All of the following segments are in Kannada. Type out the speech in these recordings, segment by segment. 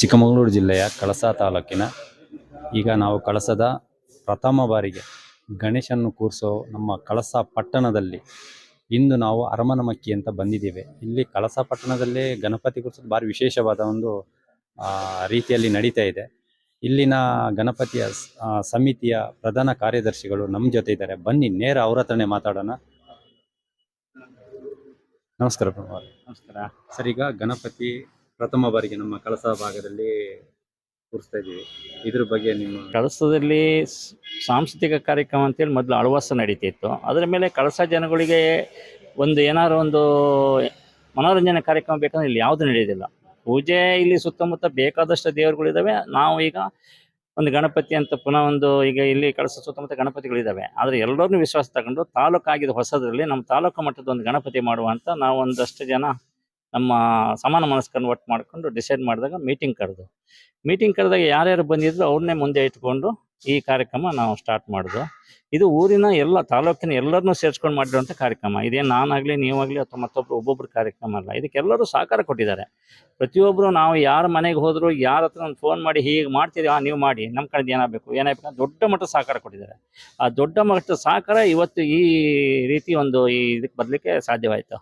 ಚಿಕ್ಕಮಗಳೂರು ಜಿಲ್ಲೆಯ ಕಳಸ ತಾಲೂಕಿನ ಈಗ ನಾವು ಕಳಸದ ಪ್ರಥಮ ಬಾರಿಗೆ ಗಣೇಶನ್ನು ಕೂರಿಸೋ ನಮ್ಮ ಕಳಸ ಪಟ್ಟಣದಲ್ಲಿ ಇಂದು ನಾವು ಅರಮನಮಕ್ಕಿ ಅಂತ ಬಂದಿದ್ದೇವೆ. ಇಲ್ಲಿ ಕಳಸ ಪಟ್ಟಣದಲ್ಲೇ ಗಣಪತಿ ಕೂರಿಸೋದು ಭಾರಿ ವಿಶೇಷವಾದ ಒಂದು ರೀತಿಯಲ್ಲಿ ನಡೀತಾ ಇದೆ. ಇಲ್ಲಿನ ಗಣಪತಿಯ ಸಮಿತಿಯ ಪ್ರಧಾನ ಕಾರ್ಯದರ್ಶಿಗಳು ನಮ್ಮ ಜೊತೆ ಇದ್ದಾರೆ. ಬನ್ನಿ ನೇರ ಅವರ ಹತ್ರನೇ ಮಾತಾಡೋಣ. ನಮಸ್ಕಾರ ಪ್ರಭಾವ ನಮಸ್ಕಾರ. ಸರ್ ಈಗ ಗಣಪತಿ ಪ್ರಥಮ ಬಾರಿಗೆ ನಮ್ಮ ಕಳಸ ಭಾಗದಲ್ಲಿ ಕೂರಿಸ್ತಾ ಇದ್ದೀವಿ. ಇದ್ರ ಬಗ್ಗೆ ನಿಮ್ಮ ಕಳಸದಲ್ಲಿ ಸಾಂಸ್ಕೃತಿಕ ಕಾರ್ಯಕ್ರಮ ಅಂತೇಳಿ ಮೊದಲು ಅಳವಾಸ ನಡೀತಿತ್ತು. ಅದರ ಮೇಲೆ ಕಳಸ ಜನಗಳಿಗೆ ಒಂದು ಏನಾದ್ರು ಒಂದು ಮನೋರಂಜನೆ ಕಾರ್ಯಕ್ರಮ ಬೇಕಂದ್ರೆ ಇಲ್ಲಿ ಯಾವುದು ನಡೆಯೋದಿಲ್ಲ. ಪೂಜೆ ಇಲ್ಲಿ ಸುತ್ತಮುತ್ತ ಬೇಕಾದಷ್ಟು ದೇವರುಗಳಿದ್ದಾವೆ ನಾವು ಈಗ ಒಂದು ಗಣಪತಿ ಅಂತ ಪುನಃ ಒಂದು ಈಗ ಇಲ್ಲಿ ಕಳಸ ಸುತ್ತಮುತ್ತ ಗಣಪತಿಗಳಿದ್ದಾವೆ ಆದರೆ ಎಲ್ಲರನ್ನೂ ವಿಶ್ವಾಸ ತಗೊಂಡು ತಾಲೂಕಾಗಿದ್ದ ಹೊಸದರಲ್ಲಿ ನಮ್ಮ ತಾಲೂಕು ಮಟ್ಟದ ಒಂದು ಗಣಪತಿ ಮಾಡುವ ಅಂತ ನಾವು ಒಂದಷ್ಟು ಜನ ನಮ್ಮ ಸಮಾನ ಮನಸ್ಕನ್ನು ಒಟ್ಟು ಮಾಡಿಕೊಂಡು ಡಿಸೈಡ್ ಮಾಡಿದಾಗ ಮೀಟಿಂಗ್ ಕರೆದು. ಮೀಟಿಂಗ್ ಕರೆದಾಗ ಯಾರ್ಯಾರು ಬಂದಿದ್ರು ಅವ್ರನ್ನೇ ಮುಂದೆ ಇಟ್ಕೊಂಡು ಈ ಕಾರ್ಯಕ್ರಮ ನಾವು ಸ್ಟಾರ್ಟ್ ಮಾಡಿದ್ವು ಇದು ಊರಿನ ಎಲ್ಲ ತಾಲೂಕಿನ ಎಲ್ಲರನ್ನೂ ಸೇರಿಸ್ಕೊಂಡು ಮಾಡಿರುವಂಥ ಕಾರ್ಯಕ್ರಮ. ಇದೇ ನಾನಾಗಲಿ, ನೀವಾಗಲಿ ಅಥವಾ ಮತ್ತೊಬ್ಬರು ಒಬ್ಬೊಬ್ರು ಕಾರ್ಯಕ್ರಮ ಅಲ್ಲ. ಇದಕ್ಕೆಲ್ಲರೂ ಸಹಕಾರ ಕೊಟ್ಟಿದ್ದಾರೆ. ಪ್ರತಿಯೊಬ್ಬರು ನಾವು ಯಾರ ಮನೆಗೆ ಹೋದರೂ, ಯಾರ ಹತ್ರ ಒಂದು ಫೋನ್ ಮಾಡಿ ಹೀಗೆ ಮಾಡ್ತೀರಿ, ಆ ನೀವು ಮಾಡಿ ನಮ್ಮ ಕಡೆದು ಏನಾಗಬೇಕು? ಏನಾಗಬೇಕು ದೊಡ್ಡ ಮಟ್ಟದ ಸಹಕಾರ ಕೊಟ್ಟಿದ್ದಾರೆ. ಆ ದೊಡ್ಡ ಮಟ್ಟದ ಸಹಕಾರ ಇವತ್ತು ಈ ರೀತಿ ಒಂದು ಈ ಇದಕ್ಕೆ ಬರಲಿಕ್ಕೆ ಸಾಧ್ಯವಾಯಿತು.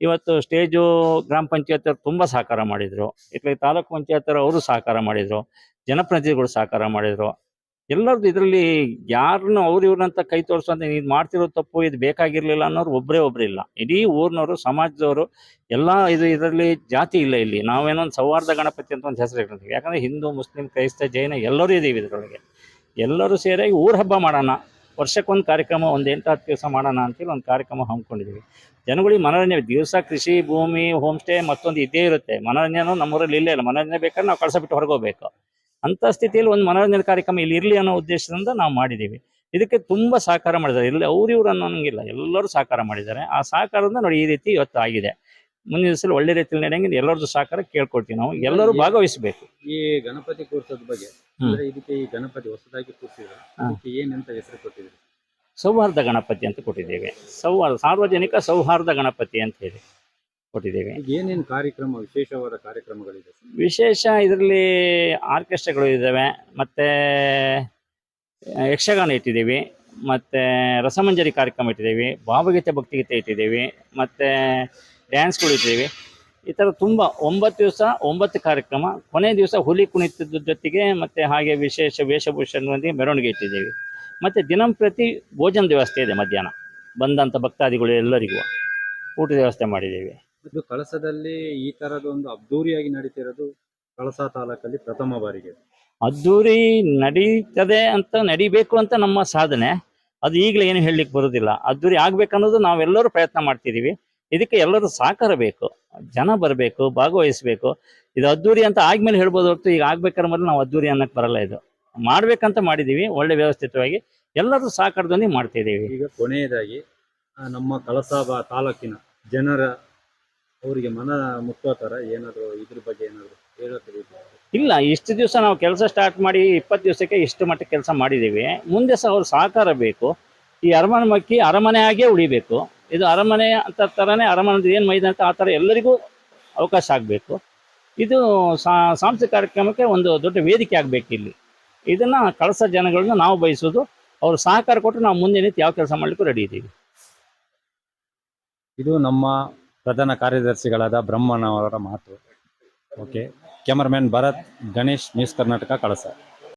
ಇವತ್ತು ಸ್ಟೇಜು ಗ್ರಾಮ ಪಂಚಾಯತ್ ಅವ್ರು ತುಂಬ ಸಹಕಾರ ಮಾಡಿದರು. ಇಲ್ಲಿ ತಾಲೂಕು ಪಂಚಾಯತ್ ಅವರು ಸಹಕಾರ ಮಾಡಿದರು. ಜನಪ್ರತಿನಿಧಿಗಳು ಸಹಕಾರ ಮಾಡಿದರು. ಎಲ್ಲರದ್ದು ಇದರಲ್ಲಿ ಯಾರನ್ನು ಅವ್ರು ಇವ್ರನ್ನಂತ ಕೈ ತೋರಿಸೋದು ಇದು ಮಾಡ್ತಿರೋ ತಪ್ಪು ಇದು ಬೇಕಾಗಿರ್ಲಿಲ್ಲ ಅನ್ನೋರು ಒಬ್ಬರೇ ಇಲ್ಲ. ಇಡೀ ಊರಿನವರು, ಸಮಾಜದವರು ಎಲ್ಲ ಇದು ಇದರಲ್ಲಿ ಜಾತಿ ಇಲ್ಲ ಇಲ್ಲಿ. ನಾವೇನೋ ಒಂದು ಸೌಹಾರ್ದ ಗಣಪತಿ ಅಂತ ಒಂದು ಹೆಸರು ಇಟ್ಕೊಂತೀವಿ ಯಾಕಂದ್ರೆ ಹಿಂದೂ, ಮುಸ್ಲಿಂ, ಕ್ರೈಸ್ತ, ಜೈನ ಎಲ್ಲರೂ ಇದೀವಿ ಇದರೊಳಗೆ. ಎಲ್ಲರೂ ಸೇರಿ ಊರ ಹಬ್ಬ ಮಾಡೋಣ, ವರ್ಷಕ್ಕೊಂದು ಕಾರ್ಯಕ್ರಮ, ಒಂದು ಎಂಟು ಹತ್ತು ದಿವಸ ಮಾಡೋಣ ಅಂತೇಳಿ ಒಂದು ಕಾರ್ಯಕ್ರಮ ಹಮ್ಮಿಕೊಂಡಿದ್ದೀವಿ ಜನಗಳಿಗೆ ಮನೋರಂಜನೆ, ದಿವಸ ಕೃಷಿ, ಭೂಮಿ, ಹೋಮ್ ಸ್ಟೇ ಮತ್ತೊಂದು ಇದ್ದೇ ಇರುತ್ತೆ. ಮನೋರಂಜನೆ ನಮ್ಮೂರಲ್ಲಿ ಇಲ್ಲೇ ಇಲ್ಲ. ಮನೋರಂಜನೆ ಬೇಕಾದ್ರೆ ನಾವು ಕಳ್ಸ ಬಿಟ್ಟು ಹೊರಗೋಗ್ಬೇಕು ಅಂತ ಸ್ಥಿತಿಯಲ್ಲಿ ಒಂದು ಮನೋರಂಜನೆ ಕಾರ್ಯಕ್ರಮ ಇಲ್ಲಿ ಇರಲಿ ಅನ್ನೋ ಉದ್ದೇಶದಿಂದ ನಾವು ಮಾಡಿದ್ದೀವಿ. ಇದಕ್ಕೆ ತುಂಬ ಸಹಕಾರ ಮಾಡಿದ್ದಾರೆ. ಇಲ್ಲಿ ಅವ್ರು ಇವ್ರು ಅನ್ನೋಂಗಿಲ್ಲ. ಎಲ್ಲರೂ ಸಹಕಾರ ಮಾಡಿದ್ದಾರೆ. ಆ ಸಹಕಾರದಿಂದ ನೋಡಿ ಈ ರೀತಿ ಇವತ್ತು ಆಗಿದೆ. ಮುಂದಿನ ದಿವಸ ಒಳ್ಳೆ ರೀತಿಯಲ್ಲಿ ನಡೆಯಂಗೆ ಎಲ್ಲರದ್ದು ಸಹಕಾರ ಕೇಳ್ಕೊಡ್ತೀವಿ ನಾವು. ಎಲ್ಲರೂ ಭಾಗವಹಿಸಬೇಕು. ಈ ಗಣಪತಿ ಕೂರಿಸೋದ್ ಬಗ್ಗೆ ಅಂದ್ರೆ ಇದಕ್ಕೆ ಈ ಗಣಪತಿ ಹೊಸದಾಗಿ ಕೂರಿಸಿದ್ರೆ. ಅದಕ್ಕೆ ಏನಂತ ಹೆಸರು ಕೊಟ್ಟಿದ್ರು ಸೌಹಾರ್ದ ಗಣಪತಿ ಅಂತ ಕೊಟ್ಟಿದ್ದೇವೆ. ಸೌಹಾರ್ದ ಸಾರ್ವಜನಿಕ ಸೌಹಾರ್ದ ಗಣಪತಿ ಅಂತ ಹೇಳಿ. ಕೊಟ್ಟಿದ್ದೇವೆ. ಏನೇನು ಕಾರ್ಯಕ್ರಮ ವಿಶೇಷವಾದ ಕಾರ್ಯಕ್ರಮಗಳಿದೆ? ವಿಶೇಷ ಇದರಲ್ಲಿ ಆರ್ಕೆಸ್ಟ್ರಾಗಳು ಇದ್ದಾವೆ ಮತ್ತು ಯಕ್ಷಗಾನ ಇಟ್ಟಿದ್ದೀವಿ ಮತ್ತು ರಸಮಂಜರಿ ಕಾರ್ಯಕ್ರಮ ಇಟ್ಟಿದ್ದೀವಿ ಭಾವಗೀತೆ ಭಕ್ತಿಗೀತೆ ಇಟ್ಟಿದ್ದೀವಿ ಮತ್ತು ಡ್ಯಾನ್ಸ್ಗಳು ಇಟ್ಟಿದ್ದೀವಿ. ಈ ಥರ ತುಂಬ ಒಂಬತ್ತು ದಿವಸ ಒಂಬತ್ತು ಕಾರ್ಯಕ್ರಮ ಕೊನೆ ದಿವಸ ಹುಲಿ ಕುಣಿತದ ಜೊತೆಗೆ ಮತ್ತು ಹಾಗೆ ವಿಶೇಷ ವೇಷಭೂಷಣದೊಂದಿಗೆ ಮೆರವಣಿಗೆ ಇಟ್ಟಿದ್ದೀವಿ. ಮತ್ತು ದಿನಂಪ್ರತಿ ಭೋಜನ ವ್ಯವಸ್ಥೆ ಇದೆ ಮಧ್ಯಾಹ್ನ ಬಂದಂಥ ಭಕ್ತಾದಿಗಳು ಎಲ್ಲರಿಗೂ ಊಟದ ವ್ಯವಸ್ಥೆ ಮಾಡಿದ್ದೀವಿ. ಇದು ಕಳಸದಲ್ಲಿ ಈ ತರದ ಒಂದು ಅದ್ದೂರಿಯಾಗಿ ನಡೀತಿರೋದು ಕಳಸ ತಾಲೂಕಲ್ಲಿ ಪ್ರಥಮ ಬಾರಿಗೆ. ಅದ್ದೂರಿ ನಡೀತದೆ ಅಂತ ನಡಿಬೇಕು ಅಂತ ನಮ್ಮ ಸಾಧನೆ. ಅದು ಈಗಲೇ ಏನು ಹೇಳಲಿಕ್ಕೆ ಬರೋದಿಲ್ಲ. ಅದ್ದೂರಿ ಆಗ್ಬೇಕನ್ನೋದು ನಾವೆಲ್ಲರೂ ಪ್ರಯತ್ನ ಮಾಡ್ತಿದ್ದೀವಿ. ಇದಕ್ಕೆ ಎಲ್ಲರೂ ಸಹಕಾರ ಬೇಕು. ಜನ ಬರಬೇಕು ಭಾಗವಹಿಸಬೇಕು. ಇದು ಅದ್ದೂರಿ ಅಂತ ಆದ್ಮೇಲೆ ಹೇಳ್ಬೋದು ಹೊರತು ಈಗ ಆಗ್ಬೇಕಾದ್ರೆ ಮೊದಲು ನಾವು ಅದ್ದೂರಿ ಅನ್ನಕ್ಕೆ ಬರಲ್ಲ ಇದು. ಮಾಡ್ಬೇಕಂತ ಮಾಡಿದ್ದೀವಿ. ಒಳ್ಳೆ ವ್ಯವಸ್ಥಿತವಾಗಿ ಎಲ್ಲರೂ ಸಹಕಾರದೊಂದಿಗೆ ಮಾಡ್ತಿದ್ದೀವಿ. ಈಗ ಕೊನೆಯದಾಗಿ ನಮ್ಮ ಕಳಸ ಬಾ- ತಾಲೂಕಿನ ಜನರ ಅವರಿಗೆ ಮನ ಮುಟ್ಟೋ ತರ ಏನಾದ್ರು ಇದ್ರ ಬಗ್ಗೆ ಏನಾದ್ರು ಇಲ್ಲ ಇಷ್ಟು ದಿವಸ ನಾವು ಕೆಲಸ ಸ್ಟಾರ್ಟ್ ಮಾಡಿ ಇಪ್ಪತ್ತು ದಿವಸಕ್ಕೆ ಇಷ್ಟು ಮಟ್ಟಕ್ಕೆ ಕೆಲಸ ಮಾಡಿದ್ದೀವಿ ಮುಂದೆ ಸಹ ಅವ್ರ ಸಹಕಾರ ಬೇಕು. ಈ ಅರಮನೆ ಮಕ್ಕಿ ಅರಮನೆ ಆಗೇ ಉಳಿಬೇಕು. ಇದು ಅರಮನೆ ಅಂತ ಥರನೇ ಅರಮನೆ ಏನು ಮೈದಾನ ಅಂತ ಆ ಥರ ಎಲ್ಲರಿಗೂ ಅವಕಾಶ ಆಗಬೇಕು. ಇದು ಸಾಂಸ್ಕೃತಿಕ ಕಾರ್ಯಕ್ರಮಕ್ಕೆ ಒಂದು ದೊಡ್ಡ ವೇದಿಕೆ ಆಗಬೇಕು ಇಲ್ಲಿ. ಇದನ್ನು ಕಳಸ ಜನಗಳನ್ನ ನಾವು ಬಯಸೋದು. ಅವರು ಸಹಕಾರ ಕೊಟ್ಟು ನಾವು ಮುಂದೆ ನಿಂತು ಯಾವ ಕೆಲಸ ಮಾಡಲಿಕ್ಕೂ ರೆಡಿ ಇದ್ದೀವಿ ಇದು ನಮ್ಮ ಪ್ರಧಾನ ಕಾರ್ಯದರ್ಶಿಗಳಾದ ಬ್ರಹ್ಮಣ್ಣವರ ಮಾತು. Okay cameraman Bharat Ganesh news Karnataka Kalasa.